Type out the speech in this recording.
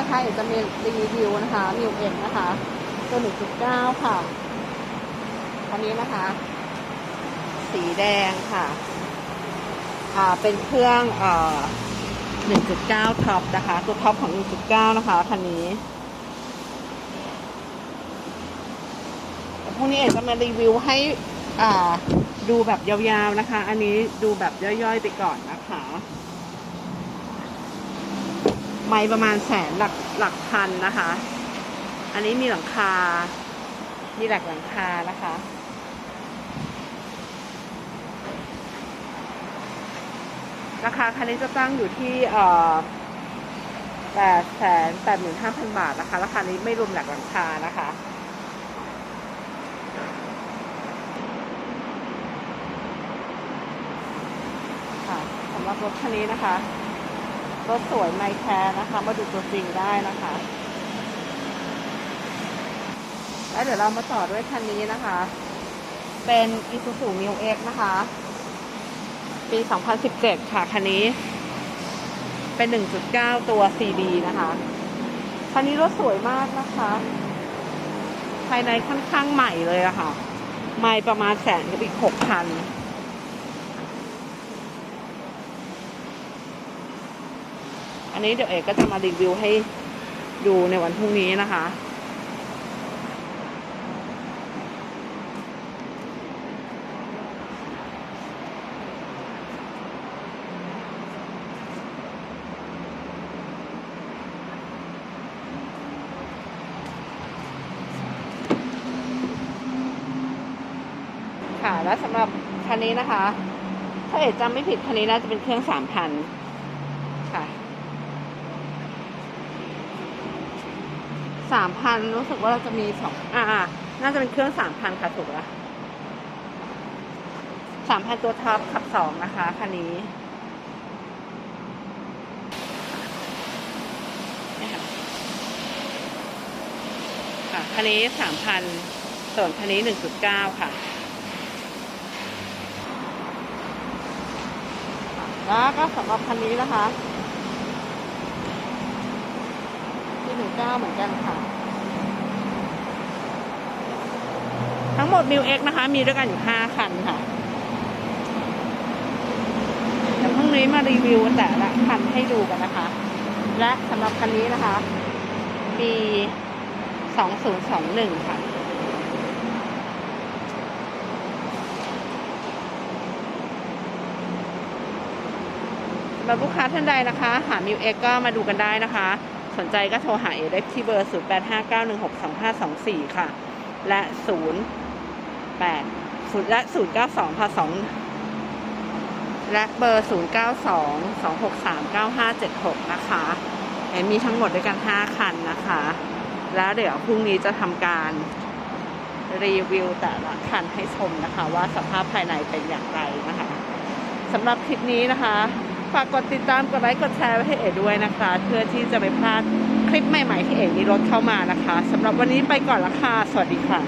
นะคะเดี๋ยวจะมีรีวิวนะคะมิวเอ็กนะคะ ตัว1.9ค่ะคันนี้นะคะ สีแดงค่ะ อ่าเป็นเครื่องเอ่อ1.9ท็อปนะคะ ตัวท็อปของ1.9นะคะคันนี้พรุ่งนี้เอกจะมารีวิวให้อ่าดูแบบยาวๆนะคะ อันนี้ดูแบบย่อยๆไปก่อนนะคะ ไม่ประมาณแสนหลักหลักพันนะคะ อันนี้มีหลังคา มีหลักหลังคานะคะ ราคาคันนี้จะตั้งอยู่ที่เอ่อแปดแสนแปดหมื่นห้าพันบาทนะคะ ราคานี้ไม่รวมหลักหลังคานะคะสำหรับรถคันนี้นะคะ รถสวยไมแพ้นะคะ มาดูตัวจริงได้นะคะ แล้วเดี๋ยวเรามาต่อด้วยคันนี้นะคะ เป็น Isuzu New X นะคะ ปี 2017 ค่ะ คันนี้ เป็น 1.9 ตัว CD นะคะ คันนี้รถสวยมากนะคะ ภายในค่อนข้างใหม่เลยะคะ่ะใหม่ประมาณแสนกับอีก 6,000 อันนี้เดี๋ยวเอกก็จะมารีวิวให้ดูในวันพรุ่งนี้นะคะ ค่ะ แล้วสำหรับคันนี้นะคะ ถ้าเอกจำไม่ผิดคันนี้น่าจะเป็นเครื่องสามพันค่ะ สามพันรู้สึกว่าเราจะมีสองอ่าน่าจะเป็นเครื่องสามพันค่ะถูกล้วสามพันตัวท็อปขับสองนะคะคันนี้ค่ะคันนี้สามพันส่วนคันนี้หนึ่งจุดเก้าค่ะแล้วก็สำหรับคันนี้นะคะ ที่หนึ่ง เก้าเหมือนกันค่ะ ทั้งหมดมิวเอ็กนะคะ มีด้วยกันอยู่ห้าคันค่ะเดี๋ยวพรุ่งนี้มารีวิวแต่ละคันให้ดูกันนะคะ และสำหรับคันนี้นะคะ ปีสองศูนย์สองหนึ่งค่ะสำหรับลูกค้าท่านใดนะคะ หามิวเอ็กก็มาดูกันได้นะคะ สนใจก็โทรหาเอเล็กที่เบอร์ 0859162524 ค่ะ และ 08 0และ 092พ2และเบอร์ 0922639576 นะคะมีทั้งหมดด้วยกัน 5 คันนะคะ แล้วเดี๋ยวพรุ่งนี้จะทำการรีวิวแต่ละคันให้ชมนะคะ ว่าสภาพภายในเป็นอย่างไรนะคะสำหรับคลิปนี้นะคะ ฝากกดติดตามกดไลค์กดแชร์ไว้ให้เอ๋ด้วยนะคะ เพื่อที่จะไม่พลาดคลิปใหม่ๆที่เอ๋มีรถเข้ามานะคะสำหรับวันนี้ไปก่อนละค่ะสวัสดีค่ะ